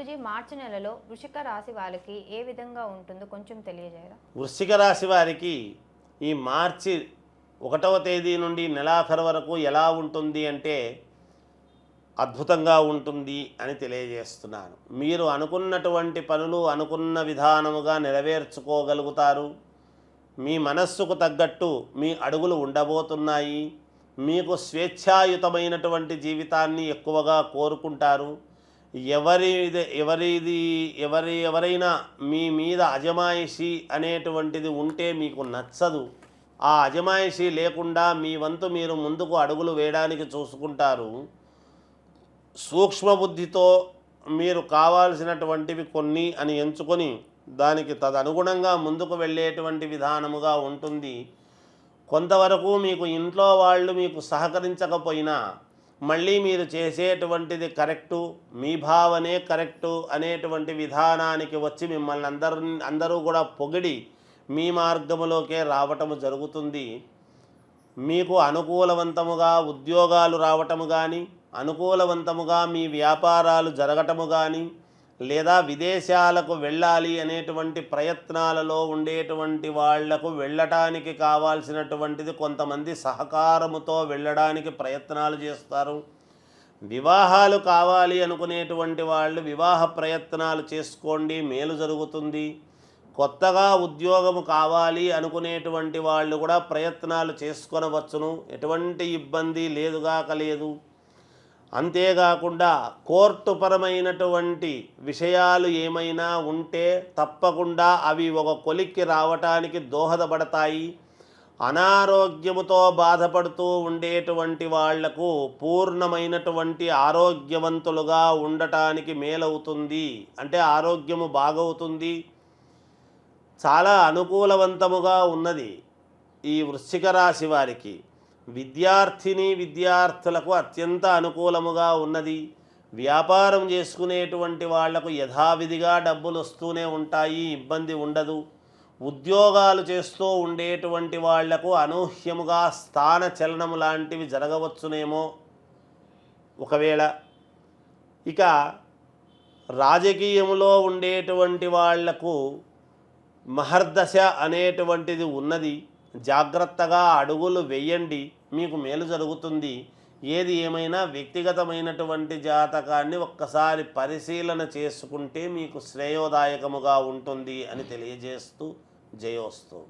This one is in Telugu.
గురూజీ మార్చి నెలలో వృషిక రాశి వారికి ఏ విధంగా ఉంటుందో కొంచెం తెలియజేయరా? వృశ్చిక రాశి వారికి ఈ మార్చి ఒకటవ తేదీ నుండి నెలాఖరు వరకు ఎలా ఉంటుంది అంటే అద్భుతంగా ఉంటుంది అని తెలియజేస్తున్నాను. మీరు అనుకున్నటువంటి పనులు అనుకున్న విధానముగా నెరవేర్చుకోగలుగుతారు. మీ మనస్సుకు తగ్గట్టు మీ అడుగులు ఉండబోతున్నాయి. మీకు స్వేచ్ఛాయుతమైనటువంటి జీవితాన్ని ఎక్కువగా కోరుకుంటారు. ఎవరి ఎవరిది ఎవరి ఎవరైనా మీ మీద అజమాయిషి అనేటువంటిది ఉంటే మీకు నచ్చదు. ఆ అజమాయిషి లేకుండా మీ వంతు మీరు ముందుకు అడుగులు వేయడానికి చూసుకుంటారు. సూక్ష్మబుద్ధితో మీరు కావాల్సినటువంటివి కొన్ని అని ఎంచుకొని దానికి తదనుగుణంగా ముందుకు వెళ్ళేటువంటి విధానముగా ఉంటుంది. కొంతవరకు మీకు ఇంట్లో వాళ్ళు మీకు సహకరించకపోయినా మళ్ళీ మీరు చేసేటువంటిది కరెక్టు మీ భావనే కరెక్టు అనేటువంటి విధానానికి వచ్చి మిమ్మల్ని అందరు అందరూ కూడా పొగిడి మీ మార్గములోకే రావటము జరుగుతుంది. మీకు అనుకూలవంతముగా ఉద్యోగాలు రావటము కానీ అనుకూలవంతముగా మీ వ్యాపారాలు జరగటము కానీ లేదా విదేశాలకు వెళ్ళాలి అనేటువంటి ప్రయత్నాలలో ఉండేటువంటి వాళ్ళకు వెళ్ళటానికి కావాల్సినటువంటిది కొంతమంది సహకారముతో వెళ్ళడానికి ప్రయత్నాలు చేస్తారు. వివాహాలు కావాలి అనుకునేటువంటి వాళ్ళు వివాహ ప్రయత్నాలు చేసుకోండి మేలు జరుగుతుంది. కొత్తగా ఉద్యోగము కావాలి అనుకునేటువంటి వాళ్ళు కూడా ప్రయత్నాలు చేసుకొనవచ్చును. ఎటువంటి ఇబ్బంది లేదుగాక లేదు. అంతేకాకుండా కోర్టుపరమైనటువంటి విషయాలు ఏమైనా ఉంటే తప్పకుండా అవి ఒక కొలిక్కి రావటానికి దోహదపడతాయి. అనారోగ్యముతో బాధపడుతూ ఉండేటువంటి వాళ్ళకు పూర్ణమైనటువంటి ఆరోగ్యవంతులుగా ఉండటానికి మేలవుతుంది. అంటే ఆరోగ్యము బాగవుతుంది. చాలా అనుకూలవంతముగా ఉన్నది ఈ వృశ్చిక రాశి వారికి. విద్యార్థిని విద్యార్థులకు అత్యంత అనుకూలముగా ఉన్నది. వ్యాపారం చేసుకునేటువంటి వాళ్ళకు యథావిధిగా డబ్బులు వస్తూనే ఉంటాయి ఇబ్బంది ఉండదు. ఉద్యోగాలు చేస్తూ ఉండేటువంటి వాళ్ళకు అనూహ్యముగా స్థాన చలనము లాంటివి జరగవచ్చునేమో. ఒకవేళ ఇక రాజకీయములో ఉండేటువంటి వాళ్ళకు మహర్దశ అనేటువంటిది ఉన్నది. జాగ్రత్తగా అడుగులు వేయండి మీకు మేలు జరుగుతుంది. ఏది ఏమైనా వ్యక్తిగతమైనటువంటి జాతకాన్ని ఒక్కసారి పరిశీలన చేసుకుంటే మీకు శ్రేయోదాయకముగా ఉంటుంది అని తెలియజేస్తూ జయోస్తు.